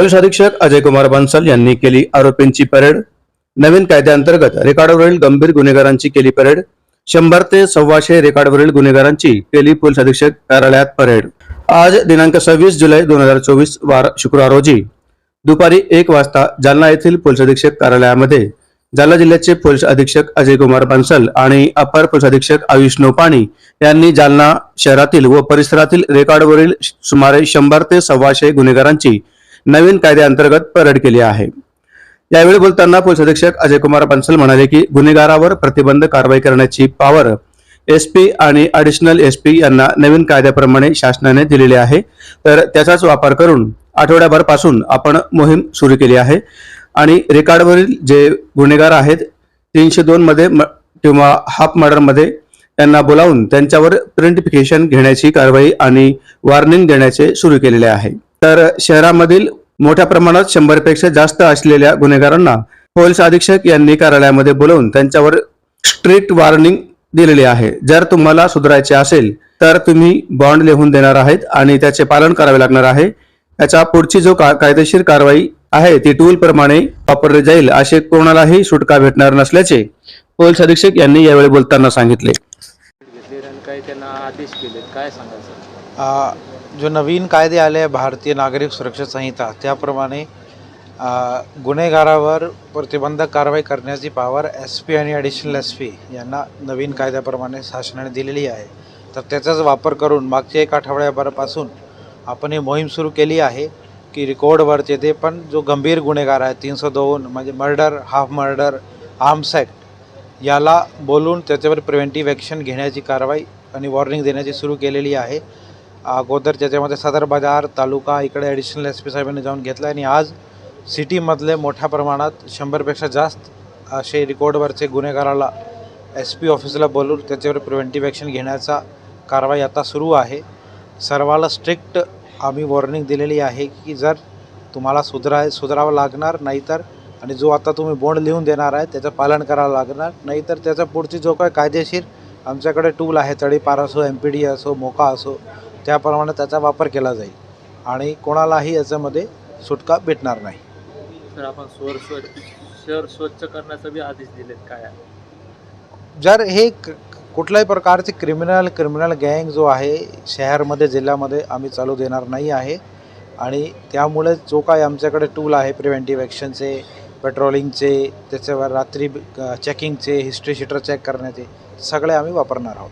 Police अधीक्षक अजय कुमार बन्सल यांनी केली आरोपींची परेड. नवीन कायद्याअंतर्गत रेकॉर्डवरील गंभीर गुन्हेगारांची केली परेड. शंभर ते सव्वाशे रेकॉर्डवरील गुन्हेगारांची केली पोलीस अधीक्षक कार्यालयात परेड. आज दिनांक सव्वीस जुलै दोन हजार चोवीस वार शुक्रवार रोजी दुपारी एक वाजता जालना येथील पोलीस अधीक्षक कार्यालयामध्ये जालना जिल्ह्याचे पोलीस अधीक्षक अजय कुमार बन्सल आणि अपर पोलीस अधीक्षक आयुष नोपाणी यांनी जालना शहरातील व परिसरातील रेकॉर्डवरील सुमारे शंभर ते सव्वाशे गुन्हेगारांची नवीन कायद्याअंतर्गत परेड केली आहे. यावेळी बोलताना पोलीस अधीक्षक अजय कुमार बन्सल म्हणाले की गुन्हेगारावर प्रतिबंध कारवाई करण्याची पॉवर एसपी आणि अडिशनल एसपी यांना नवीन कायद्याप्रमाणे शासनाने दिलेली आहे. तर त्याचाच वापर करून आठवड्याभरपासून आपण मोहीम सुरू केली आहे आणि रेकॉर्डवरील जे गुन्हेगार आहेत तीनशे दोन मध्ये म- किंवा हाफ मर्डरमध्ये त्यांना बोलावून त्यांच्यावर प्रिंटिफिकेशन घेण्याची कारवाई आणि वॉर्निंग देण्याचे सुरू केलेले आहे. तर शहरामधील मोठ्या प्रमाणात शंभरपेक्षा जास्त असलेल्या गुन्हेगारांना पोलीस अधीक्षक यांनी कार्यालयामध्ये बोलवून त्यांच्यावर स्ट्रिक्ट वॉर्निंग दिलेली आहे. जर तुम्हाला सुधारायचे असेल तर तुम्ही बॉन्ड लिहून देणार आहेत आणि त्याचे पालन करावे लागणार आहे. त्याच्या पुढची जो का- कायदेशीर कारवाई आहे ती टूल प्रमाणे वापरली जाईल असे कोणालाही सुटका भेटणार नसल्याचे पोलीस अधीक्षक यांनी यावेळी बोलताना सांगितले. काही त्यांना आदेश केले काय आ, जो नवीन कायदे आले आहे भारतीय नागरिक सुरक्षा संहिता त्याप्रमाणे गुन्हेगारावर प्रतिबंधक कारवाई करण्याची पॉवर एस पी आणि ॲडिशनल एस पी यांना नवीन कायद्याप्रमाणे शासनाने दिलेली आहे. तर त्याचाच वापर करून मागच्या एक आठवड्याभरापासून आपण ही मोहीम सुरू केली आहे की रिकॉर्डवरचे ते पण जो गंभीर गुन्हेगार आहे तीनशे दोन म्हणजे murder half murder arms act याला बोलून त्याच्यावर प्रिव्हेंटिव्ह ॲक्शन घेण्याची कारवाई आणि वॉर्निंग देण्याची सुरू केलेली आहे. अगोदर त्याच्यामध्ये सदर बाजार तालुका इकडे ॲडिशनल एस पी साहेबांनी जाऊन घेतला आणि आज सिटीमधले मोठ्या प्रमाणात शंभरपेक्षा जास्त असे रिकॉर्डवरचे गुन्हेगाराला एस पी ऑफिसला बोलून त्याच्यावर प्रिव्हेंटिव्ह ॲक्शन घेण्याचा कारवाई आता सुरू आहे. सर्वाला स्ट्रिक्ट आम्ही वॉर्निंग दिलेली आहे की जर तुम्हाला सुधरा सुधारावं लागणार नाहीतर आणि जो आता तुम्ही बोंड लिहून देणार आहे त्याचं पालन करावं लागणार नाहीतर त्याचा पुढची जो काय कायदेशीर आमच्याकडे टूल आहे तळीपार असो एम पी डी असो मोका असो त्याप्रमाणे त्याचा वापर केला जाईल. आणि कोणालाही याच्यामध्ये सुटका भेटणार नाही. सर आपण स्वर स्वच्छ शहर स्वच्छ करण्याचा बी आदेश दिलेत काय? जर हे क- कुठल्याही प्रकारचे क्रिमिनल क्रिमिनल गँग जो आहे शहरमध्ये जिल्ह्यामध्ये आम्ही चालू देणार नाही आहे. आणि त्यामुळे जो काय आमच्याकडे टूल आहे प्रिव्हेंटिव्ह ॲक्शनचे पेट्रोलिंगचे त्याच्यावर रात्री चेकिंगचे हिस्ट्री शीटर चेक करण्याचे सगळे आम्ही वापरणार आहोत.